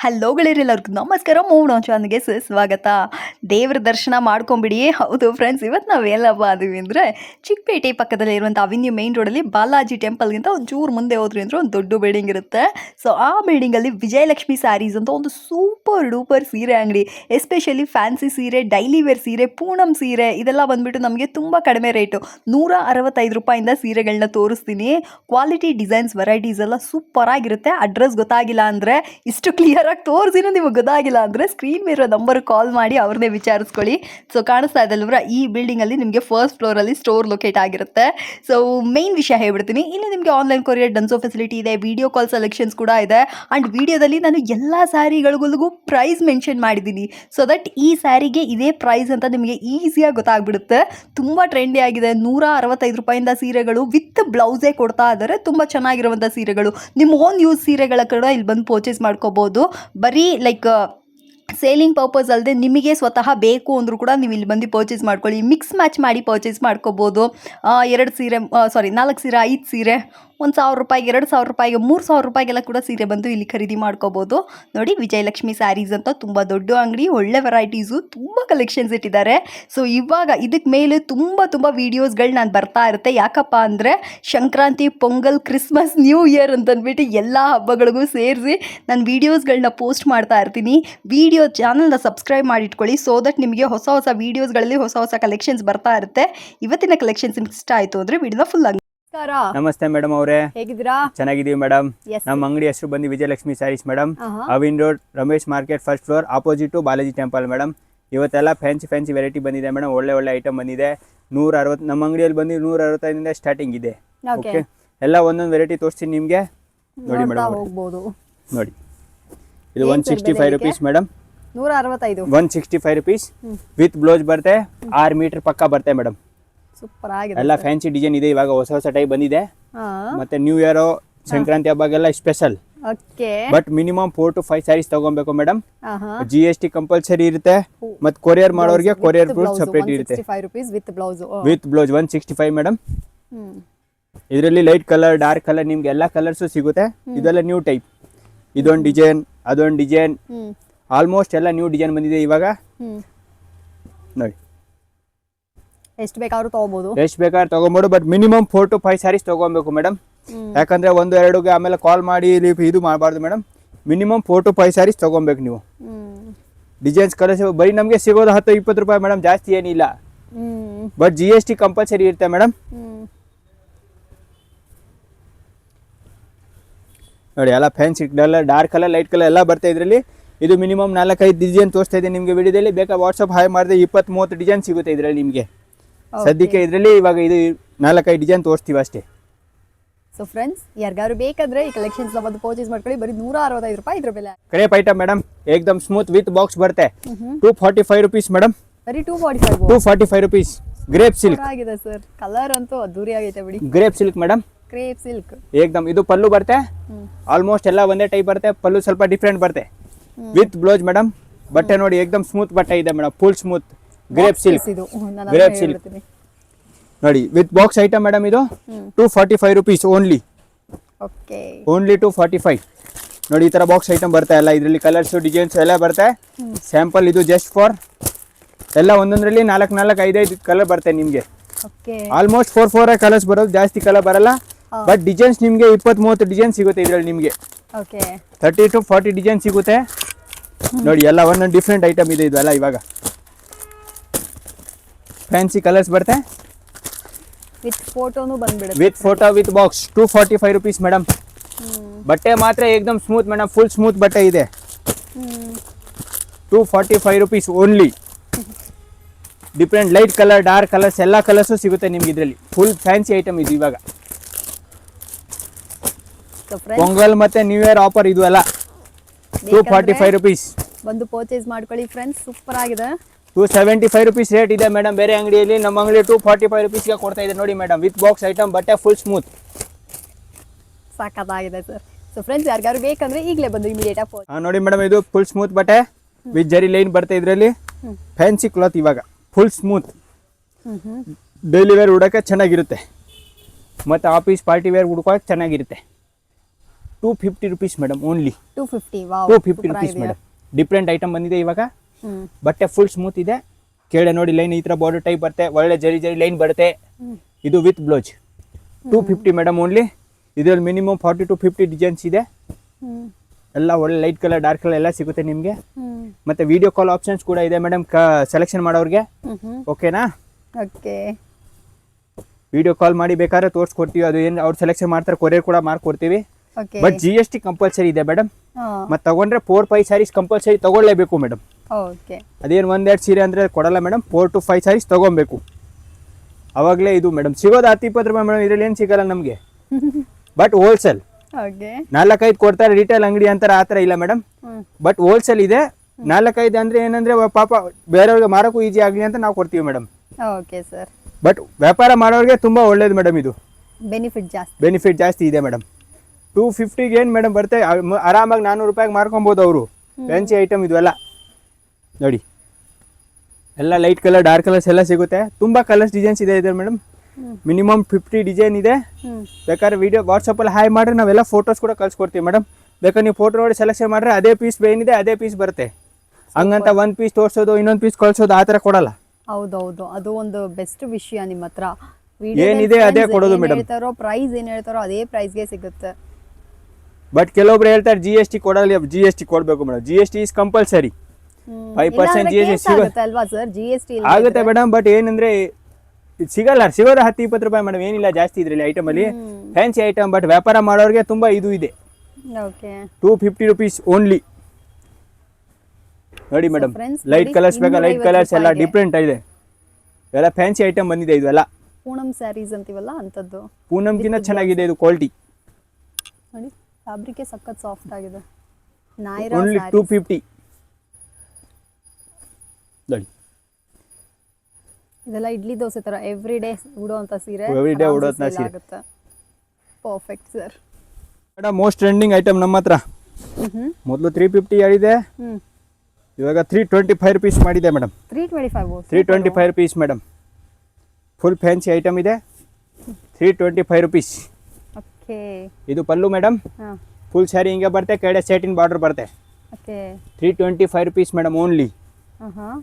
Hello ಗೆಳೆಯರೆಲ್ಲರಿಗೂ ನಮಸ್ಕಾರ ಮೌನ ಚಾನಲ್ಗೆ ಸುಸ್ವಾಗತ ದೇವ್ರ ದರ್ಶನ ಮಾಡ್ಕೊಂಬಿಡಿ ಹೌದು ಫ್ರೆಂಡ್ಸ್ ಇವತ್ತು ನಾವು ಎಲ್ಲಪ್ಪ ಅದೀವಿ ಅಂದರೆ ಚಿಕ್ಕಪೇಟೆ ಪಕ್ಕದಲ್ಲಿ ಇರುವಂಥ ಅವಿನ್ಯೂ ಮೇನ್ ರೋಡಲ್ಲಿ ಬಾಲಾಜಿ ಟೆಂಪಲ್ಗಿಂತ ಒಂದು ಚೂರು ಮುಂದೆ ಹೋದ್ರಿ ಅಂದರೆ ಒಂದು ದೊಡ್ಡ ಬಿಲ್ಡಿಂಗ್ ಇರುತ್ತೆ. ಸೊ ಆ ಬಿಲ್ಡಿಂಗಲ್ಲಿ ವಿಜಯಲಕ್ಷ್ಮಿ ಸ್ಯಾರೀಸ್ ಅಂತ ಒಂದು ಸೂಪರ್ ಡೂಪರ್ ಸೀರೆ ಅಂಗಡಿ ಎಸ್ಪೆಷಲಿ ಫ್ಯಾನ್ಸಿ ಸೀರೆ ಡೈಲಿ ವೇರ್ ಸೀರೆ, ಪೂನಂ ಸೀರೆ ಇದೆಲ್ಲ ಬಂದ್ಬಿಟ್ಟು ನಮಗೆ ತುಂಬ ಕಡಿಮೆ ರೇಟು ನೂರ ಅರವತ್ತೈದು ರೂಪಾಯಿಂದ ಸೀರೆಗಳನ್ನ ತೋರಿಸ್ತೀನಿ. ಕ್ವಾಲಿಟಿ ಡಿಸೈನ್ಸ್ ವೆರೈಟೀಸ್ ಎಲ್ಲ ಸೂಪರ್ ಆಗಿರುತ್ತೆ. ಅಡ್ರೆಸ್ ಗೊತ್ತಾಗಿಲ್ಲ ಅಂದರೆ ಇಷ್ಟು ಕ್ಲಿಯರ್ ಆಗಿ ತೋರಿಸಿನೂ ನಿಮಗೆ ಗೊತ್ತಾಗಿಲ್ಲ ಅಂದರೆ ಸ್ಕ್ರೀನ್ ಮೇರೋ ನಂಬರ್ ಕಾಲ್ ಮಾಡಿ ಅವ್ರನ್ನೇ ವಿಚಾರಿಸ್ಕೊಳ್ಳಿ. ಸೊ ಕಾಣಿಸ್ತಾ ಇದೆ ಅಲ್ವರ, ಈ ಬಿಲ್ಡಿಂಗಲ್ಲಿ ನಿಮಗೆ ಫಸ್ಟ್ ಫ್ಲೋರಲ್ಲಿ ಸ್ಟೋರ್ ಲೊಕೇಟ್ ಆಗಿರುತ್ತೆ. ಸೊ ಮೇನ್ ವಿಷಯ ಹೇಳ್ಬಿಡ್ತೀನಿ. ಇಲ್ಲಿ ನಿಮಗೆ ಆನ್ಲೈನ್ ಕೊರಿಯರ್ ಡನ್ಸೋ ಫೆಸಿಲಿಟಿ ಇದೆ ವಿಡಿಯೋ ಕಾಲ್ ಸೆಲೆಕ್ಷನ್ಸ್ ಕೂಡ ಇದೆ. ಆ್ಯಂಡ್ ವಿಡಿಯೋದಲ್ಲಿ ನಾನು ಎಲ್ಲ ಸ್ಯಾರಿಗಳಿಗೂ ಪ್ರೈಸ್ ಮೆನ್ಷನ್ ಮಾಡಿದ್ದೀನಿ. ಸೊ ದಟ್ ಈ ಸ್ಯಾರಿಗೆ ಇದೇ ಪ್ರೈಸ್ ಅಂತ ನಿಮಗೆ ಈಸಿಯಾಗಿ ಗೊತ್ತಾಗ್ಬಿಡುತ್ತೆ. ತುಂಬ ಟ್ರೆಂಡಿ ಆಗಿದೆ. ನೂರ ಅರವತ್ತೈದು ರೂಪಾಯಿಂದ ಸೀರೆಗಳು ವಿತ್ ಬ್ಲೌಸೇ ಕೊಡ್ತಾ ಇದ್ದಾರೆ. ತುಂಬ ಚೆನ್ನಾಗಿರುವಂಥ ಸೀರೆಗಳು. ನಿಮ್ಮ ಓನ್ ಯೂಸ್ ಸೀರೆಗಳ ಕೂಡ ಇಲ್ಲಿ ಬಂದು ಪರ್ಚೇಸ್ ಮಾಡ್ಕೋಬೋದು. ಬರೀ ಲೈಕ್ ಸೇಲಿಂಗ್ ಪರ್ಪಸ್ ಅಲ್ಲದೆ ನಿಮಗೆ ಸ್ವತಃ ಬೇಕು ಅಂದರೂ ಕೂಡ ನೀವು ಇಲ್ಲಿ ಬಂದು ಪರ್ಚೇಸ್ ಮಾಡ್ಕೊಳ್ಳಿ. ಮಿಕ್ಸ್ ಮ್ಯಾಚ್ ಮಾಡಿ ಪರ್ಚೇಸ್ ಮಾಡ್ಕೋಬೋದು. ಎರಡು ಸೀರೆ ಸಾರಿ ನಾಲ್ಕು ಸೀರೆ, ಐದು ಸೀರೆ ಒಂದು ಸಾವಿರ ರೂಪಾಯಿಗೆ, ಎರಡು ಸಾವಿರ ರೂಪಾಯಿಗೆ, ಮೂರು ಸಾವಿರ ರೂಪಾಯಿಗೆಲ್ಲ ಕೂಡ ಸೀರೆ ಬಂದು ಇಲ್ಲಿ ಖರೀದಿ ಮಾಡ್ಕೋಬೋದು. ನೋಡಿ ವಿಜಯಲಕ್ಷ್ಮಿ ಸ್ಯಾರೀಸ್ ಅಂತ ತುಂಬ ದೊಡ್ಡ ಅಂಗಡಿ, ಒಳ್ಳೆ ವೆರೈಟೀಸು ತುಂಬ ಕಲೆಕ್ಷನ್ಸ್ ಇಟ್ಟಿದ್ದಾರೆ. ಸೊ ಇವಾಗ ಇದಕ್ಕೆ ಮೇಲೆ ತುಂಬ ತುಂಬ ವೀಡಿಯೋಸ್ಗಳು ನಾನು ಬರ್ತಾ ಇರುತ್ತೆ. ಯಾಕಪ್ಪ ಅಂದರೆ Sankranti, Pongal Christmas new year ಅಂತಂದ್ಬಿಟ್ಟು ಎಲ್ಲ ಹಬ್ಬಗಳಿಗೂ ಸೇರಿಸಿ ನಾನು ವೀಡಿಯೋಸ್ಗಳನ್ನ ಪೋಸ್ಟ್ ಮಾಡ್ತಾ ಇರ್ತೀನಿ. ವೀಡಿಯೋ ಚಾನಲ್ನ ಸಬ್ಸ್ಕ್ರೈಬ್ ಮಾಡಿಟ್ಕೊಳ್ಳಿ ಸೊ ದಟ್ ನಿಮಗೆ ಹೊಸ ಹೊಸ ವೀಡಿಯೋಸ್ಗಳಲ್ಲಿ ಹೊಸ ಹೊಸ ಕಲೆಕ್ಷನ್ಸ್ ಬರ್ತಾ ಇರುತ್ತೆ. ಇವತ್ತಿನ ಕಲೆಕ್ಷನ್ಸ್ ಇಷ್ಟ ಆಯಿತು ಅಂದರೆ ವಿಡಿಯೋನ ಫುಲ್ ನಮಸ್ಕಾರ ನಮಸ್ತೆ ಮೇಡಮ್ ಅವರೇ. ಹೇಗಿದ್ದೀರಾ? ಚೆನ್ನಾಗಿದೀವಿ ಮೇಡಮ್. ನಮ್ಮ ಅಂಗಡಿ ಹೆಸರು ಬಂದು Vijayalakshmi sarees madam. Avenue road Ramesh market first floor opposite Balaji temple madam. ಇವತ್ತೆಲ್ಲ ಫ್ಯಾನ್ಸಿ ಫ್ಯಾನ್ಸಿ ವೆರೈಟಿ ಬಂದಿದೆ ಮೇಡಮ್. ಒಳ್ಳೆ ಒಳ್ಳೆ ಐಟಮ್ ಬಂದಿದೆ. ನೂರ ಅರವತ್ತು ನಮ್ಮ ಅಂಗಡಿಯಲ್ಲಿ ಬಂದು ನೂರ ಅರವತ್ತೈದಿಂದ ಸ್ಟಾರ್ಟಿಂಗ್ ಇದೆ ಓಕೆ ಎಲ್ಲ ಒಂದೊಂದು ವೆರೈಟಿ ತೋರಿಸ್ತೀನಿ ನಿಮಗೆ. ನೋಡಿ ಮೇಡಮ್ ನೋಡಿ. ಇದು one sixty five rupees madam. ನೂರ ಅರವತ್ತೈದು one sixty five rupees with blouse ಬರುತ್ತೆ. ಆರು ಮೀಟರ್ ಪಕ್ಕ ಬರುತ್ತೆ ಮೇಡಮ್. ಸೂಪರ್ ಆಗಿದೆ ಎಲ್ಲ ಫ್ಯಾನ್ಸಿ ಡಿಸೈನ್ ಇದೆ ಇವಾಗ ಹೊಸ ಹೊಸ ಟೈಪ್ ಬಂದಿದೆ. ಮತ್ತೆ new year Sankranti ಹಬ್ಬಗೆಲ್ಲ special okay but minimum four to five sarees ತಗೊಬೇಕು madam G S T compulsory ಇರುತ್ತೆ. ಮತ್ತೆ ಕೊರಿಯರ್ ಮಾಡೋರಿಗೆ ಕೊರಿಯರ್ ಬ್ಲೌಸ್ ಸಪ್ರೇಟ್ ಇರುತ್ತೆ. With blouse with blouse one sixty five madam ಇದರಲ್ಲಿ ಲೈಟ್ ಕಲರ್ ಡಾರ್ಕ್ ಕಲರ್ ನಿಮ್ಗೆ ಎಲ್ಲ colours ಸಿಗುತ್ತೆ. ಇದೆಲ್ಲ ನ್ಯೂ ಟೈಪ್ ಇದೊಂದು ಡಿಸೈನ್ ಅದೊಂದು ಡಿಸೈನ್ ಆಲ್ಮೋಸ್ಟ್ ಎಲ್ಲ ನ್ಯೂ ಡಿಸೈನ್ ಬಂದಿದೆ ಇವಾಗ. ನೋಡಿ. ಎಷ್ಟು ಬೇಕಾದ್ರೂ ತಗೋಬಹುದು ಎಷ್ಟು ಬೇಕಾದ್ರೆ ತಗೊಂಬೋದು but minimum four to five sarees ತಗೊಬೇಕು ಮೇಡಮ್ ಯಾಕಂದ್ರೆ ಒಂದು ಎರಡುಗೆ ಆಮೇಲೆ ಕಾಲ್ ಮಾಡಿ ಇದು ಮಾಡಬಾರ್ದು madam minimum four to five sarees ತಗೊಬೇಕು ನೀವು. ಡಿಸೈನ್ಸ್ ಕಲರ್ಸ್ ಬರೀ ನಮಗೆ ಸಿಗೋದು ಹತ್ತು ಇಪ್ಪತ್ತು ರೂಪಾಯಿ ಮೇಡಮ್ ಜಾಸ್ತಿ ಏನಿಲ್ಲ. But G S T compulsory ಇರುತ್ತೆ ಮೇಡಮ್ ನೋಡಿ ಎಲ್ಲ fancy colour dark colour light colour ಎಲ್ಲ ಬರ್ತಾ ಇದರಲ್ಲಿ. ಇದು ಮಿನಿಮಮ್ ನಾಲ್ಕೈದು ಡಿಸೈನ್ ತೋರಿಸ್ತಾ ಇದೆ ನಿಮಗೆ ವಿಡಿಯೋದಲ್ಲಿ ಬೇಕಾ ವಾಟ್ಸಪ್ ಹಾಯ್ ಮಾಡಿದ್ರೆ ಇಪ್ಪತ್ತ್ ಮೂವತ್ತು ಡಿಸೈನ್ ಸಿಗುತ್ತೆ ಇದರಲ್ಲಿ ನಿಮಗೆ. ಸದ್ಯಕ್ಕೆ ಇದರಲ್ಲಿ ಇವಾಗ ಇದು ನಾಲ್ಕೈದು ಡಿಸೈನ್ ತೋರಿಸ್ತೀವಿ ಅಷ್ಟೇ. ಸೊ ಫ್ರೆಂಡ್ಸ್ ಯಾರಿಗಾದ್ರು ಬೇಕಾದ್ರೆ ಈ ಕಲೆಕ್ಷನ್ಸ್ ಬಂದು ಪರ್ಚೇಸ್ ಮಾಡ್ಕೊಳ್ಳಿ. ಬರೀ ನೂರ ಅರವತ್ತೈದು ರೂಪಾಯಿ ಇದ್ರ ಬೆಲೆ. ಕ್ರೇಪ್ ಐಟಮ್ ಮೇಡಮ್ ಏಕ್ದಮ್ ಸ್ಮೂತ್ ವಿತ್ ಬಾಕ್ಸ್ ಬರುತ್ತೆ. Two forty five rupees madam ಬರೀ two forty five two forty five rupees grape silk ಆಗಿದೆ ಸರ್ ಕಲರ್ ಅಂತೂ ಅದ್ದೂರಿ ಆಗೈತೆ ಬಿಡಿ. Grape silk madam crepe silk ಏಕ್ದಮ್ ಇದು ಪಲ್ಲು ಬರುತ್ತೆ. ಆಲ್ಮೋಸ್ಟ್ ಎಲ್ಲ ಒಂದೇ ಟೈಪ್ ಬರುತ್ತೆ. ಪಲ್ಲು ಸ್ವಲ್ಪ ಡಿಫ್ರೆಂಟ್ ಬರುತ್ತೆ. ವಿತ್ ಬ್ಲೌಸ್ ಮೇಡಮ್ ಬಟ್ಟೆ ನೋಡಿ ಏಕ್ದಮ್ ಸ್ಮೂತ್ ಬಟ್ಟೆ ಇದೆ madam full smooth grape silk grape silk ನೋಡಿ ವಿತ್ ಬಾಕ್ಸ್ ಐಟಮ್ ಮೇಡಮ್ ಇದು. Two forty five rupees only okay only two forty five ನೋಡಿ ಈ ಥರ ಬಾಕ್ಸ್ ಐಟಮ್ ಬರ್ತಾ ಇಲ್ಲ. ಇದರಲ್ಲಿ ಕಲರ್ಸು ಡಿಸೈನ್ಸ್ ಎಲ್ಲ ಬರುತ್ತೆ ಸ್ಯಾಂಪಲ್ ಇದು ಜಸ್ಟ್ ಫಾರ್ ಎಲ್ಲ ಒಂದೊಂದರಲ್ಲಿ ನಾಲ್ಕು ನಾಲ್ಕು ಐದೈದು ಕಲರ್ ಬರುತ್ತೆ ನಿಮಗೆ. ಆಲ್ಮೋಸ್ಟ್ ಫೋರ್ ಫೋರ್ ಕಲರ್ಸ್ ಬರೋದು ಜಾಸ್ತಿ ಕಲರ್ ಬರಲ್ಲ. ಬಟ್ ಡಿಸೈನ್ಸ್ ನಿಮಗೆ ಇಪ್ಪತ್ತ್ ಮೂವತ್ತು ಡಿಸೈನ್ ಸಿಗುತ್ತೆ ಇದರಲ್ಲಿ ನಿಮಗೆ. ತರ್ಟಿ ಟು ಫಾರ್ಟಿ ಡಿಸೈನ್ ಸಿಗುತ್ತೆ. ನೋಡಿ ಎಲ್ಲ ಒಂದೊಂದು ಡಿಫ್ರೆಂಟ್ ಐಟಮ್ ಇದೆ ಇದೆಲ್ಲ ಇವಾಗ. ಫ್ಯಾನ್ಸಿ ಕಲರ್ಸ್ ಬರುತ್ತೆ? ವಿತ್ ಫೋಟೋನು ಬಂದ್ಬಿಡುತ್ತೆ with photo with box two forty five rupees madam ಬಟ್ಟೆ ಮಾತ್ರ ಏಕ್ದಮ್ ಸ್ಮೂತ್ ಮೇಡಮ್ ಫುಲ್ ಸ್ಮೂತ್ ಬಟ್ಟೆ ಇದೆ. Two forty five rupees only different light colour dark colours ಎಲ್ಲ ಕಲರ್ಸು ಸಿಗುತ್ತೆ ನಿಮ್ಗೆ ಇದರಲ್ಲಿ. ಫುಲ್ ಫ್ಯಾನ್ಸಿ ಐಟಮ್ ಇದು ಇವಾಗ. ಪೊಂಗಲ್ ಮತ್ತೆ ನ್ಯೂ ಇಯರ್ ಆಫರ್ ಇದು ಅಲ್ಲ. ಟೂ ಫಾರ್ಟಿ ಫೈವ್ ರುಪೀಸ್ ಬಂದು ಪರ್ಚೇಸ್ ಮಾಡ್ಕೊಳ್ಳಿ ಫ್ರೆಂಡ್ಸ್ ಸೂಪರ್ ಆಗಿದೆ. Two seventy five rupees rate ಇದೆ ಮೇಡಮ್ ಬೇರೆ ಅಂಗಡಿಯಲ್ಲಿ ನಮ್ಮ ಅಂಗಡಿ ಟೂ ಫಾರ್ಟಿ ಫೈವ್ ರುಪೀಸ್ಗೆ ಕೊಡ್ತಾ ಇದೆ ನೋಡಿ ಮೇಡಮ್ ವಿತ್ ಬಾಕ್ಸ್ ಐಟಮ್ ಬಟ್ಟೆ ಫುಲ್ ಸ್ಮೂತ್ ಸಾಕಾಗಿದೆ ಸರ್ ಸೊ ಫ್ರೆಂಡ್ಸ್ ಯಾರಿಗಾದ್ರು ಬೇಕಂದ್ರೆ ಈಗಲೇ ಬಂದು ಇಮಿಡಿಯೇಟ್ ಆಗಿ ಹಾಂ ನೋಡಿ ಮೇಡಮ್ ಇದು ಫುಲ್ ಸ್ಮೂತ್ ಬಟ್ಟೆ ವಿತ್ ಜರಿ ಲೈನ್ ಬರ್ತಾ ಇದರಲ್ಲಿ. ಫ್ಯಾನ್ಸಿ ಕ್ಲಾತ್ ಇವಾಗ. ಫುಲ್ ಸ್ಮೂತ್ ಡೈಲಿ ವೇರ್ ಉಡೋಕ್ಕೆ ಚೆನ್ನಾಗಿರುತ್ತೆ. ಮತ್ತು ಆಫೀಸ್ ಪಾರ್ಟಿ ವೇರ್ ಉಡ್ಕೋಕೆ ಚೆನ್ನಾಗಿರುತ್ತೆ. Two fifty rupees madam only two fifty two fifty rupees madam different item ಬಂದಿದೆ ಇವಾಗ. ಬಟ್ಟೆ ಫುಲ್ ಸ್ಮೂತ್ ಇದೆ. ಕೇಳಿ ನೋಡಿ ಲೈನ್ ಈ ಥರ ಬಾರ್ಡರ್ ಟೈಪ್ ಬರುತ್ತೆ. ಒಳ್ಳೆ ಜರಿ ಜರಿ ಲೈನ್ ಬರುತ್ತೆ. ಇದು with blouse two fifty madam only ಇದರಲ್ಲಿ minimum forty to fifty designs ಇದೆ. ಎಲ್ಲ ಒಳ್ಳೆ ಲೈಟ್ ಕಲರ್ ಡಾರ್ಕ್ ಕಲರ್ ಎಲ್ಲ ಸಿಗುತ್ತೆ ನಿಮಗೆ. ಮತ್ತೆ ವಿಡಿಯೋ ಕಾಲ್ ಆಪ್ಷನ್ಸ್ ಕೂಡ ಇದೆ ಮೇಡಮ್ ಸೆಲೆಕ್ಷನ್ ಮಾಡೋರಿಗೆ. ಓಕೆನಾ ಓಕೆ ವಿಡಿಯೋ ಕಾಲ್ ಮಾಡಿ ಬೇಕಾದ್ರೆ ತೋರಿಸ್ಕೊಡ್ತೀವಿ. ಅದು ಏನು ಅವ್ರು ಸೆಲೆಕ್ಷನ್ ಮಾಡ್ತಾರೆ ಕೊರಿಯರ್ ಕೂಡ ಮಾಡ್ಕೊಡ್ತೀವಿ. But G S T compulsory ಇದೆ ಮೇಡಮ್ ಮತ್ತೆ ತಗೊಂಡ್ರೆ ಫೋರ್ ಫೈವ್ ಸ್ಯಾರೀಸ್ ಕಂಪಲ್ಸರಿ ತಗೊಳ್ಳೇಬೇಕು ಮೇಡಮ್ ಓಕೆ. ಅದೇನು ಒಂದೆರಡು ಸೀರೆ ಅಂದರೆ ಕೊಡಲ್ಲ madam four to five size ತೊಗೊಬೇಕು. ಅವಾಗಲೇ ಇದು ಮೇಡಮ್ ಸಿಗೋದು ಹತ್ತು ಇಪ್ಪತ್ತು ರೂಪಾಯಿ ಮೇಡಮ್ ಇದರಲ್ಲಿ ಏನು ಸಿಗಲ್ಲ ನಮಗೆ. ಬಟ್ ಹೋಲ್ಸೇಲ್ ನಾಲ್ಕೈದು ಕೊಡ್ತಾರೆ ರಿಟೇಲ್ ಅಂಗಡಿ ಅಂತಾರೆ ಆ ಥರ ಇಲ್ಲ ಮೇಡಮ್ ಬಟ್ ಹೋಲ್ಸೇಲ್ ಇದೆ. ನಾಲ್ಕೈದು ಅಂದರೆ ಏನಂದರೆ ಪಾಪ ಬೇರೆಯವ್ರಿಗೆ ಮಾರೋಕ್ಕೂ ಈಜಿ ಆಗಲಿ ಅಂತ ನಾವು ಕೊಡ್ತೀವಿ ಮೇಡಮ್ ಓಕೆ ಸರ್. ಬಟ್ ವ್ಯಾಪಾರ ಮಾಡೋರಿಗೆ ತುಂಬ ಒಳ್ಳೇದು ಮೇಡಮ್ ಇದು. ಬೆನಿಫಿಟ್ ಜಾಸ್ತಿ. ಬೆನಿಫಿಟ್ ಜಾಸ್ತಿ ಇದೆ ಮೇಡಮ್ ಟೂ ಫಿಫ್ಟಿಗೆ ಏನು ಮೇಡಮ್ ಬರುತ್ತೆ ಆರಾಮಾಗಿ ನಾನ್ನೂರು ರೂಪಾಯಿಗೆ ಮಾರ್ಕೊಬೋದು ಅವರು. ಫ್ಯಾನ್ಸಿ ಐಟಮ್ ಇದು ಎಲ್ಲ. ನೋಡಿ. ಎಲ್ಲ ಲೈಟ್ ಕಲರ್ ಡಾರ್ಕ್ ಕಲರ್ಸ್ ಎಲ್ಲ ಸಿಗುತ್ತೆ. ತುಂಬ ಕಲರ್ಸ್ ಡಿಸೈನ್ಸ್ ಇದೆ ಇದೆ ಮೇಡಮ್ ಮಿನಿಮಮ್ ಫಿಫ್ಟಿ ಡಿಸೈನ್ ಇದೆ. ಬೇಕಾದ್ರೆ ವಿಡಿಯೋ ವಾಟ್ಸಪ್ಪಲ್ಲಿ ಹಾಯ್ ಮಾಡಿದ್ರೆ ನಾವೆಲ್ಲ ಫೋಟೋಸ್ ಕೂಡ ಕಳ್ಸಿಕೊಡ್ತೀವಿ ಮೇಡಮ್ ಬೇಕಾದ್ರೆ ನೀವು ಫೋಟೋ ನೋಡಿ ಸೆಲೆಕ್ಷನ್ ಮಾಡಿದ್ರೆ ಅದೇ ಪೀಸ್ ಏನಿದೆ ಅದೇ ಪೀಸ್ ಬರುತ್ತೆ. ಹಂಗಂತ ಒಂದು ಪೀಸ್ ತೋರಿಸೋದು ಇನ್ನೊಂದು ಪೀಸ್ ಕಳ್ಸೋದು ಆ ಥರ ಕೊಡಲ್ಲ. ಹೌದೌದು. ಅದು ಒಂದು ಬೆಸ್ಟ್ ವಿಷಯ ನಿಮ್ಮ ಹತ್ರ. ಏನಿದೆ ಅದೇ ಕೊಡೋದು ಮೇಡಮ್ ಪ್ರೈಸ್ ಏನ್ ಹೇಳ್ತಾರೋ ಅದೇ ಪ್ರೈಸ್ಗೆ ಸಿಗುತ್ತೆ. ಬಟ್ ಕೆಲವೊಬ್ರು ಹೇಳ್ತಾರೆ ಜಿ ಎಸ್ ಟಿ ಕೊಡಲ್ಲ ಜಿ ಎಸ್ ಟಿ ಕೊಡಬೇಕು madam G S T is compulsory hmm. 5% ಇಲ್ಲಾಂದ್ರೆ GST case ಸಿಗೋ- ಆಗುತ್ತೆ ಅಲ್ವಾ ಸರ್ ಜಿ ಎಸ್ ಟಿ ಆಗುತ್ತೆ ಮೇಡಮ್ ಬಟ್ ಏನಂದ್ರೆ ಇದ್ ಸಿಗಲ್ಲ ಸಿಗೋದು ಹತ್ತು ಇಪ್ಪತ್ತು ರೂಪಾಯಿ ಮೇಡಮ್ ಏನಿಲ್ಲ ಜಾಸ್ತಿ ಇದ್ರಲ್ಲಿ ಐಟಮ್ ಅಲ್ಲಿ. ಫ್ಯಾನ್ಸಿ ಐಟಮ್ ಬಟ್ ವ್ಯಾಪಾರ ಮಾಡೋರಿಗೆ ತುಂಬಾ ಇದು ಇದೆ. ಟೂ ಫಿಫ್ಟಿ ರುಪೀಸ್ ಓನ್ಲಿ ನೋಡಿ ಮೇಡಮ್ ಲೈಟ್ ಕಲರ್ಸ್ ಬೇಕಾ? ಲೈಟ್ 250 ಕಲರ್ಸ್ ಎಲ್ಲ. ಡಿಫ್ರೆಂಟ್ ಇದೆ ಎಲ್ಲ ಫ್ಯಾನ್ಸಿ ಐಟಮ್ ಬಂದಿದೆ ಇದೆಲ್ಲ ಪೂನಮ್ ಸ್ಯಾರೀಸ್ ಅಂತೀವಲ್ಲ ಅಂಥದ್ದು ಪೂನಂಗಿನ ಚೆನ್ನಾಗಿದೆ ಇದು ಕ್ವಾಲಿಟಿ ನೋಡಿ ಫ್ಯಾಬ್ರಿಕ್ ಸಖತ್ ಸಾಫ್ಟ್ ಆಗಿದೆ. ಓನ್ಲಿ ಟೂ ಫಿಫ್ಟಿ ನೋಡಿ ಇದೆಲ್ಲ ಇಡ್ಲಿ ದೋಸೆ ತರ ಎವ್ರಿ ಡೇ ಉಡೋಂತ ಸೀರೆ ಎವ್ರಿ ಡೇ ಉಡೋಂಥ ಸೀರೆ. Perfect sir madam most trending item ನಮ್ಮ ಹತ್ರ. ಮೊದಲು ತ್ರೀ ಫಿಫ್ಟಿ ಹೇಳಿದೆ. ಇವಾಗ ತ್ರೀ ಟ್ವೆಂಟಿ ಫೈವ್ ರುಪೀಸ್ ಮಾಡಿದೆ madam three twenty five three twenty five rupees madam full fancy item ಇದೆ. Three twenty five rupees okay ಇದು ಪಲ್ಲು ಮೇಡಮ್ ಫುಲ್ ಸ್ಯಾರಿ ಹಿಂಗೆ ಬರುತ್ತೆ ಕೆಡೆ ಸೆಟಿನ್ ಬಾರ್ಡರ್ ಬರುತ್ತೆ. Okay three twenty five rupees madam only ಹಾಂ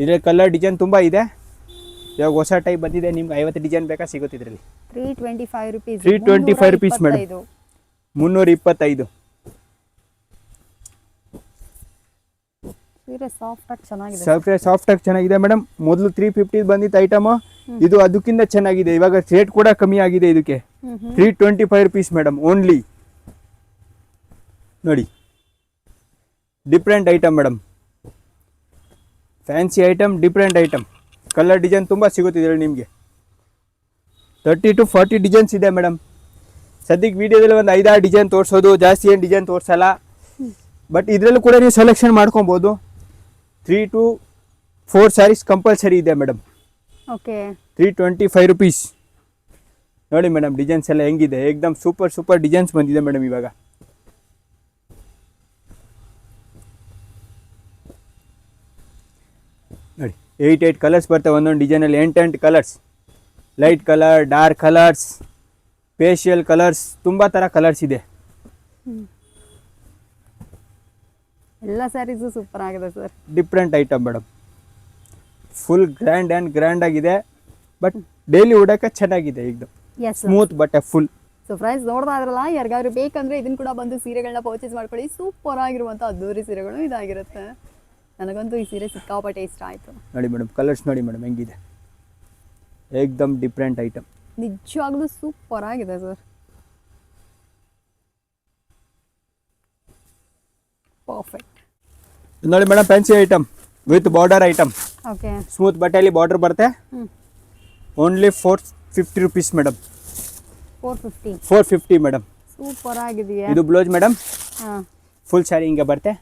ಇದ್ರಲ್ಲಿ colour design ತುಂಬ ಇದೆ. ಇವಾಗ ಹೊಸ ಟೈಪ್ ಬಂದಿದೆ ನಿಮ್ಗೆ ಐವತ್ತು ಡಿಸೈನ್ ಬೇಕಾ ಸಿಗುತ್ತೆ ಇದರಲ್ಲಿ? Three twenty five rupees 325 rupees madam ಮುನ್ನೂರ ಇಪ್ಪತ್ತೈದು ಸೀರೆ ಸಾಫ್ಟ್ ಆಗಿ ಚೆನ್ನಾಗಿದೆ. ಮೇಡಮ್ ಮೊದಲು ತ್ರೀ ಫಿಫ್ಟಿ ಬಂದಿತ್ತು ಐಟಮ್ ಇದು ಅದಕ್ಕಿಂತ ಚೆನ್ನಾಗಿದೆ. ಇವಾಗ ರೇಟ್ ಕೂಡ ಕಮ್ಮಿ ಆಗಿದೆ ಇದಕ್ಕೆ. Three twenty five rupees madam only ನೋಡಿ. Different item madam fancy item different item colour design ತುಂಬ ಸಿಗುತ್ತಿದೆ ನಿಮಗೆ. ತರ್ಟಿ ಟು ಫಾರ್ಟಿ ಡಿಸೈನ್ಸ್ ಇದೆ ಮೇಡಮ್ ಸದ್ಯಕ್ಕೆ ವಿಡಿಯೋದಲ್ಲಿ ಒಂದು ಐದಾರು ಡಿಸೈನ್ ತೋರಿಸೋದು ಜಾಸ್ತಿ ಏನು ಡಿಸೈನ್ ತೋರಿಸಲ್ಲ. ಬಟ್ ಇದರಲ್ಲೂ ಕೂಡ ನೀವು ಸೆಲೆಕ್ಷನ್ ಮಾಡ್ಕೊಬೋದು. Three to four saris compulsory ಇದೆ madam okay three twenty five rupees ನೋಡಿ ಮೇಡಮ್ ಡಿಸೈನ್ಸ್ ಎಲ್ಲ ಹೆಂಗಿದೆ. ಏಕ್ದಮ್ ಸೂಪರ್ ಸೂಪರ್ ಡಿಸೈನ್ಸ್ ಬಂದಿದೆ ಮೇಡಮ್ ಇವಾಗ. ನೋಡಿ ಏಯ್ಟ್ ಏಯ್ಟ್ ಕಲರ್ಸ್ ಬರ್ತವೆ ಒಂದೊಂದು ಡಿಸೈನಲ್ಲಿ ಎಂಟೆಂಟು ಎಂಟು colours light colour dark colours facial colours ತುಂಬ ಥರ ಕಲರ್ಸ್ ಇದೆ. ಎಲ್ಲ ಸ್ಯಾರೀಸು ಸೂಪರ್ ಆಗಿದೆ sir different item madam full grand and grand ಆಗಿದೆ ಬಟ್ ಡೈಲಿ ಉಡೋಕ್ಕೆ ಚೆನ್ನಾಗಿದೆ ಈಗ. ಸ್ಮೂತ್ ಬಟ್ಟೆ ಫುಲ್ ಸೊ ಫ್ರೆಂಡ್ಸ್ ನೋಡ್ತಾ ಇದ್ರಲ್ಲ ಯಾರಿಗಾದ್ರು ಬೇಕಂದ್ರೆ ಇದನ್ನ ಕೂಡ ಬಂದು ಸೀರೆಗಳನ್ನ ಪರ್ಚೇಸ್ ಮಾಡ್ಕೊಳ್ಳಿ. ಸೂಪರ್ ಆಗಿರುವಂಥ ಅದ್ದೂರಿ ಸೀರೆಗಳು ಇದಾಗಿರುತ್ತೆ. ನನಗಂತೂ ಈ ಸೀರೆ ಸಿಕ್ಕಾಪಟ್ಟೆ ಇಷ್ಟ ಆಯಿತು. ನೋಡಿ ಮೇಡಮ್ ಕಲರ್ಸ್ ನೋಡಿ ಮೇಡಮ್ ಹೆಂಗಿದೆ? ಏಕ್ದಮ್ ಡಿಫ್ರೆಂಟ್ ಐಟಮ್ ನಿಜವಾಗ್ಲೂ ಸೂಪರ್ ಆಗಿದೆ ಸರ್ ಪರ್ಫೆಕ್ಟ್ ನೋಡಿ madam fancy item with border item okay smooth ಬಟ್ಟೆಯಲ್ಲಿ ಬಾರ್ಡರ್ ಬರುತ್ತೆ. Only four fifty rupees madam four fifty four fifty madam super ಆಗಿದೆಯಾ? ಇದು ಬ್ಲೌಸ್ ಮೇಡಮ್ ಫುಲ್ ಸ್ಯಾರಿ ಹಿಂಗೆ ಬರುತ್ತೆ.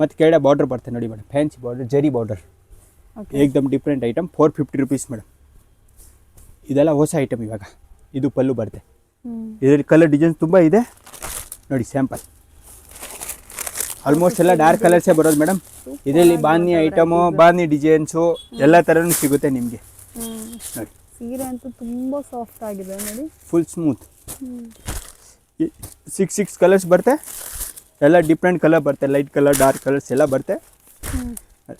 ಮತ್ತು ಕೆಳಗಡೆ ಬಾರ್ಡರ್ ಬರ್ತದೆ ನೋಡಿ madam. Fancy border zari border ಏಕ್ದಮ್ different item four fifty rupees madam. ಇದೆಲ್ಲ ಹೊಸ ಐಟಮ್ ಇವಾಗ. ಇದು ಪಲ್ಲು ಬರುತ್ತೆ ಇದರಲ್ಲಿ ಕಲರ್ ಡಿಸೈನ್ಸ್ ತುಂಬ ಇದೆ. ನೋಡಿ ಸ್ಯಾಂಪಲ್ ಆಲ್ಮೋಸ್ಟ್ ಎಲ್ಲ ಡಾರ್ಕ್ ಕಲರ್ಸೇ ಬರೋದು ಮೇಡಮ್. ಇದರಲ್ಲಿ ಬಾನಿ ಐಟಮು ಬಾನಿ ಡಿಸೈನ್ಸು ಎಲ್ಲ ಥರನೂ ಸಿಗುತ್ತೆ ನಿಮಗೆ. ನೋಡಿ. ಸೀರೆ ಅಂತೂ ತುಂಬ ಸಾಫ್ಟ್ ಆಗಿದೆ ನೋಡಿ. Full smooth six six colours ಬರುತ್ತೆ ಎಲ್ಲ ಡಿಫ್ರೆಂಟ್ ಕಲರ್ ಬರುತ್ತೆ. ಲೈಟ್ ಕಲರ್ ಡಾರ್ಕ್ ಕಲರ್ಸ್ ಎಲ್ಲ ಬರುತ್ತೆ.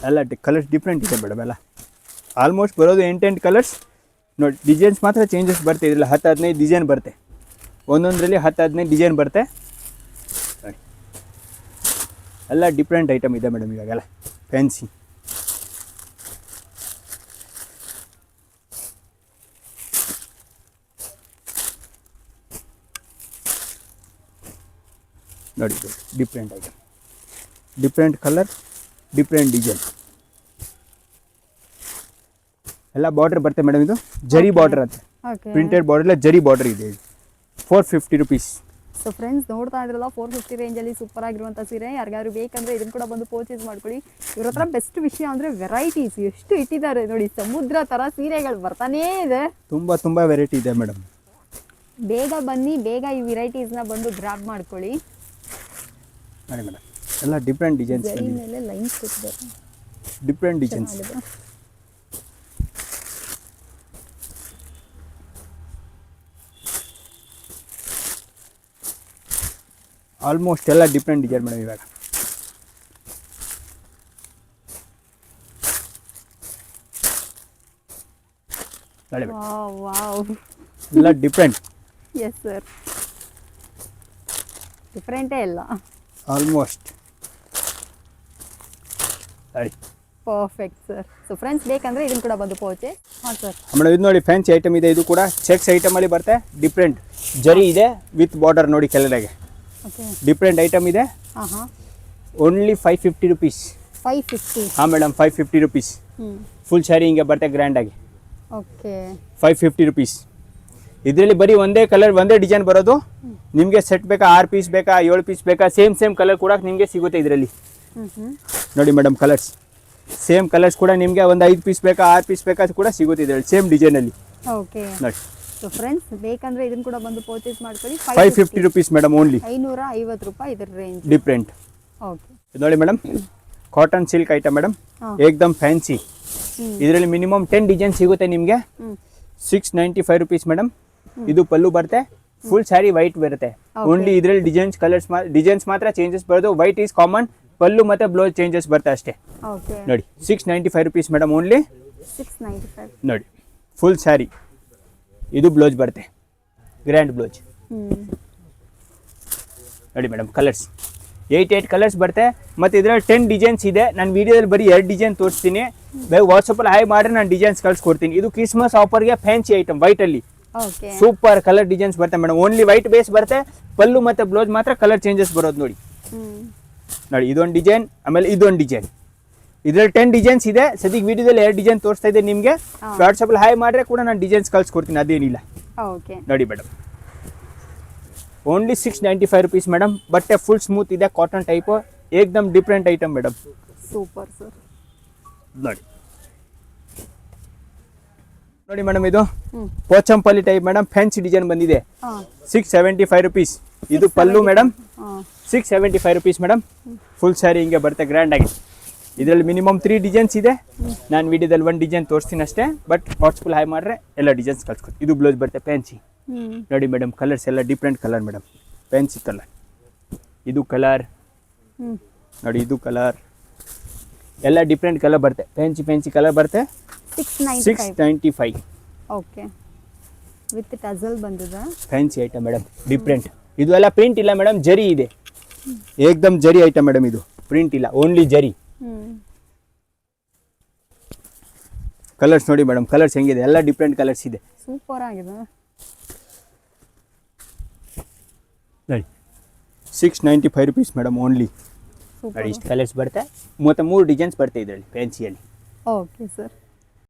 ಎಲ್ಲ ಕಲರ್ಸ್ ಡಿಫ್ರೆಂಟ್ ಇದೆ ಮೇಡಮ್ ಎಲ್ಲ. ಆಲ್ಮೋಸ್ಟ್ ಬರೋದು ಎಂಟೆಂಟು ಕಲರ್ಸ್ ನೋಡಿ ಡಿಸೈನ್ಸ್ ಮಾತ್ರ ಚೇಂಜಸ್ ಬರುತ್ತೆ. ಇದ್ರಲ್ಲಿ ಹತ್ತು ಹದಿನೈದು ಡಿಸೈನ್ ಬರುತ್ತೆ. ಒಂದೊಂದರಲ್ಲಿ ಹತ್ತು ಹದಿನೈದು ಡಿಸೈನ್ ಬರುತ್ತೆ. ಎಲ್ಲ ಡಿಫ್ರೆಂಟ್ ಐಟಮ್ ಇದೆ ಮೇಡಮ್ ಇವಾಗೆಲ್ಲ. ಫ್ಯಾನ್ಸಿ ನೋಡಿ different item different colour different design ಎಲ್ಲ ಬಾರ್ಡರ್ ಬರುತ್ತೆ ಮೇಡಮ್ ಇದು? ಜರಿ ಬಾರ್ಡರ್ ಅಂತ ಪ್ರಿಂಟೆಡ್ ಬಾರ್ಡರ್ ಇಲ್ಲ ಜರಿ ಬಾರ್ಡರ್ ಇದೆ ಇದು. Four fifty rupees so friends ನೋಡ್ತಾ ಇದ್ರಲ್ಲ ಫೋರ್ ಫಿಫ್ಟಿ ರೇಂಜಲ್ಲಿ ಸೂಪರ್ ಆಗಿರುವಂಥ ಸೀರೆ. ಯಾರಿಗಾದ್ರು ಬೇಕಂದ್ರೆ ಇದನ್ನ ಕೂಡ ಬಂದು ಪರ್ಚೇಸ್ ಮಾಡ್ಕೊಳ್ಳಿ. ಇವ್ರ ಹತ್ರ ಬೆಸ್ಟ್ ವಿಷಯ ಅಂದರೆ ವೆರೈಟೀಸ್ ಎಷ್ಟು ಇಟ್ಟಿದ್ದಾರೆ ನೋಡಿ ಸಮುದ್ರ ಥರ ಸೀರೆಗಳು ಬರ್ತಾನೇ ಇದೆ. ತುಂಬ ತುಂಬ ವೆರೈಟಿ ಇದೆ ಮೇಡಮ್ ಬೇಗ ಬನ್ನಿ ಬೇಗ ಈ ವೆರೈಟೀಸ್ನ ಬಂದು ಗ್ರಾಬ್ ಮಾಡ್ಕೊಳ್ಳಿ. ನೋಡಿ ಮೇಡಮ್ ಎಲ್ಲ ಡಿಫ್ರೆಂಟ್ ಡಿಸೈನ್ಸ್ ಮೇಲೆ ಲೈನ್ಸ್ ಕೊಟ್ಟಿದ್ದಾರೆ ಡಿಫ್ರೆಂಟ್ ಡಿಸೈನ್ಸ್ ಆಲ್ಮೋಸ್ಟ್ ಎಲ್ಲ ಡಿಫ್ರೆಂಟ್ ಡಿಸೈನ್ ಮೇಡಮ್ ಇವಾಗ. ಎಲ್ಲ ಡಿಫ್ರೆಂಟ್ ಎಸ್ ಸರ್ ಡಿಫ್ರೆಂಟೇ ಇಲ್ಲ. Almost perfect sir so friends ಬೇಕಂದ್ರೆ ಇದನ್ನು ಕೂಡ ಬಂದು ಪರ್ಚೇಸ್ ಹಾಂ ಸರ್ ಮೇಡಮ್ ಇದು ನೋಡಿ ಫ್ಯಾನ್ಸಿ ಐಟಮ್ ಇದೆ. ಇದು ಕೂಡ ಚೆಕ್ಸ್ ಐಟಮಲ್ಲಿ ಬರುತ್ತೆ. ಡಿಫ್ರೆಂಟ್ ಜರಿ ಇದೆ ವಿತ್ ಬಾರ್ಡರ್ ನೋಡಿ ಕೆಳಗೆ ಓಕೆ ಡಿಫ್ರೆಂಟ್ ಐಟಮ್ ಇದೆ. ಹಾಂ ಹಾಂ only five fifty rupees five fifty ಹಾಂ madam five fifty rupees full sari ಹಿಂಗೆ ಬರುತ್ತೆ ಗ್ರ್ಯಾಂಡಾಗಿ ಓಕೆ ಫೈವ್ ಫಿಫ್ಟಿ ರುಪೀಸ್ ಇದರಲ್ಲಿ ಬರೀ ಒಂದೇ ಕಲರ್ ಒಂದೇ ಡಿಸೈನ್ ಬರೋದು. ನಿಮಗೆ ಸೆಟ್ ಬೇಕಾ ಆರು ಪೀಸ್ ಬೇಕಾ ಏಳು ಪೀಸ್ ಬೇಕಾ ಸೇಮ್ ಸೇಮ್ ಕಲರ್ ಕೂಡ ನಿಮಗೆ ಸಿಗುತ್ತೆ ಇದರಲ್ಲಿ. ನೋಡಿ ಮೇಡಮ್ ಕಲರ್ಸ್ ಸೇಮ್ ಕಲರ್ಸ್ ಕೂಡ ನಿಮಗೆ ಒಂದು ಐದು ಪೀಸ್ ಬೇಕಾ ಆರು ಪೀಸ್ ಬೇಕಾ ಕೂಡ ಸಿಗುತ್ತೆ ಇದರಲ್ಲಿ ಸೇಮ್ ಡಿಸೈನಲ್ಲಿ ಓಕೆ ನೋಡಿ. ಸೊ ಫ್ರೆಂಡ್ಸ್ ಬೇಕಂದ್ರೆ ಇದನ್ನ ಕೂಡ ಬಂದು ಪರ್ಚೇಸ್ ಮಾಡ್ಕೊಳ್ಳಿ. Five fifty rupees madam only ಐನೂರ ಐವತ್ತು ರೂಪಾಯಿ ಇದರ ರೇಂಜ್ ಡಿಫ್ರೆಂಟ್ ಓಕೆ ನೋಡಿ madam cotton silk item madam ಏಕ್ದಮ್ fancy ಇದರಲ್ಲಿ ಮಿನಿಮಮ್ ಟೆನ್ ಡಿಸೈನ್ ಸಿಗುತ್ತೆ ನಿಮಗೆ. Six ninety five rupees madam ಇದು ಪಲ್ಲು ಬರುತ್ತೆ ಫುಲ್ ಸ್ಯಾರಿ ವೈಟ್ ಬರುತ್ತೆ. ಓನ್ಲಿ ಇದ್ರಲ್ಲಿ ಡಿಸೈನ್ಸ್ ಕಲರ್ಸ್ ಡಿಸೈನ್ಸ್ ಮಾತ್ರ ಚೇಂಜಸ್ ಬರೋದು. ವೈಟ್ ಈಸ್ ಕಾಮನ್ ಪಲ್ಲು ಮತ್ತೆ ಬ್ಲೌಸ್ ಚೇಂಜಸ್ ಬರುತ್ತೆ ಅಷ್ಟೇ. ನೋಡಿ six ninety five rupees madam only ನೋಡಿ ಫುಲ್ ಸ್ಯಾರಿ ಇದು ಬ್ಲೌಸ್ ಬರುತ್ತೆ ಗ್ರ್ಯಾಂಡ್ ಬ್ಲೌಸ್ ನೋಡಿ madam colours eight eight colours ಬರುತ್ತೆ. ಮತ್ತು ಇದರಲ್ಲಿ ಟೆನ್ ಡಿಸೈನ್ಸ್ ಇದೆ. ನಾನು ವೀಡಿಯೋದಲ್ಲಿ ಬರೀ ಎರಡು ಡಿಸೈನ್ ತೋರಿಸ್ತೀನಿ. ಬೇಗ ವಾಟ್ಸಪ್ಪಲ್ಲಿ ಹಾಯ್ ಮಾಡಿ ನಾನು ಡಿಸೈನ್ಸ್ ಕಳ್ಸ್ಕೊಡ್ತೀನಿ. ಇದು ಕ್ರಿಸ್ಮಸ್ ಆಫರ್ಗೆ ಫ್ಯಾನ್ಸಿ ಐಟಮ್ ವೈಟಲ್ಲಿ ಸೂಪರ್ ಕಲರ್ ಡಿಸೈನ್ಸ್ ಬರುತ್ತೆ ಮೇಡಮ್ ಓನ್ಲಿ ವೈಟ್ ಬೇಸ್ ಬರುತ್ತೆ ಪಲ್ಲು ಮತ್ತೆ ಬ್ಲೌಸ್ ಮಾತ್ರ ಕಲರ್ ಚೇಂಜಸ್ ಬರೋದು ನೋಡಿ. ನೋಡಿ ಇದೊಂದು ಡಿಸೈನ್ ಆಮೇಲೆ ಇದೊಂದು ಡಿಸೈನ್ ಇದ್ರಲ್ಲಿ ಟೆನ್ ಡಿಸೈನ್ಸ್ ಇದೆ. ಸದ್ಯಕ್ಕೆ ವಿಡಿಯೋದಲ್ಲಿ ಎರಡು ಡಿಸೈನ್ ತೋರಿಸ್ತಾ ಇದೆ ನಿಮಗೆ. ಹಾ. ವಾಟ್ಸಪ್ಪಲ್ಲಿ ಹಾಯ್ ಮಾಡಿದ್ರೆ ಕೂಡ ನಾನು ಡಿಸೈನ್ಸ್ ಕಳ್ಸ್ಕೊಡ್ತೀನಿ ಅದೇನಿಲ್ಲ. ಓಕೆ ನೋಡಿ madam only six ninety five rupees madam ಬಟ್ಟೆ ಫುಲ್ ಸ್ಮೂತ್ ಇದೆ cotton type ಏಕ್ದಮ್ different item madam super sir ನೋಡಿ. ನೋಡಿ ಮೇಡಮ್ ಇದು. Pochampalli type madam fancy design ಬಂದಿದೆ. ಸಿಕ್ಸ್ ಸೆವೆಂಟಿ ಫೈವ್ ರುಪೀಸ್ ಇದು ಪಲ್ಲು madam six seventy five rupees madam full sari ಹಿಂಗೆ ಬರುತ್ತೆ grand ಆಗಿ. ಇದರಲ್ಲಿ ಮಿನಿಮಮ್ ತ್ರೀ ಡಿಸೈನ್ಸ್ ಇದೆ. ನಾನು ವಿಡಿಯೋದಲ್ಲಿ ಒಂದು ಡಿಸೈನ್ ತೋರಿಸ್ತೀನಿ ಅಷ್ಟೇ. ಬಟ್ ವಾಟ್ಸಪ್ಪಲ್ಲಿ ಹೈ ಮಾಡ್ರೆ ಎಲ್ಲ ಡಿಸೈನ್ಸ್ ಕಳ್ಸ್ಕೊಡ್ತೀನಿ. ಇದು ಬ್ಲೌಸ್ ಬರುತ್ತೆ ಫ್ಯಾನ್ಸಿ ನೋಡಿ ಮೇಡಮ್ ಕಲರ್ಸ್ ಎಲ್ಲ different colour madam fancy colour ಇದು ಕಲರ್ ನೋಡಿ ಇದು ಕಲರ್ ಎಲ್ಲ ಡಿಫ್ರೆಂಟ್ ಕಲರ್ ಬರುತ್ತೆ. ಫ್ಯಾನ್ಸಿ ಫ್ಯಾನ್ಸಿ ಕಲರ್ ಬರುತ್ತೆ. Six ninety six five ninety five okay with tassel ಬಂದಿದೆ. ಫ್ಯಾನ್ಸಿ ಐಟಮ್ ಮೇಡಮ್ ಡಿಫ್ರೆಂಟ್ ಇದು ಎಲ್ಲ ಪ್ರಿಂಟ್ ಇಲ್ಲ ಮೇಡಮ್ ಜರಿ ಇದೆ. ಏಕ್ದಮ್ ಜರಿ ಐಟಮ್ ಮೇಡಮ್ ಇದು. ಪ್ರಿಂಟ್ ಇಲ್ಲ. ಓನ್ಲಿ ಜರಿ. ಕಲರ್ಸ್ ನೋಡಿ ಮೇಡಮ್ ಕಲರ್ಸ್ ಹೆಂಗಿದೆ? ಎಲ್ಲ ಡಿಫ್ರೆಂಟ್ ಕಲರ್ಸ್ ಇದೆ. ಸೂಪರ್ ಆಗಿದೆ. ನೋಡಿ six ninety five rupees madam only ನೋಡಿ ಇಷ್ಟು ಕಲರ್ಸ್ ಬರುತ್ತೆ ಮತ್ತು ಮೂರು ಡಿಸೈನ್ಸ್ ಬರ್ತಾ ಇದರಲ್ಲಿ ಫ್ಯಾನ್ಸಿಯಲ್ಲಿ ಓಕೆ ಸರ್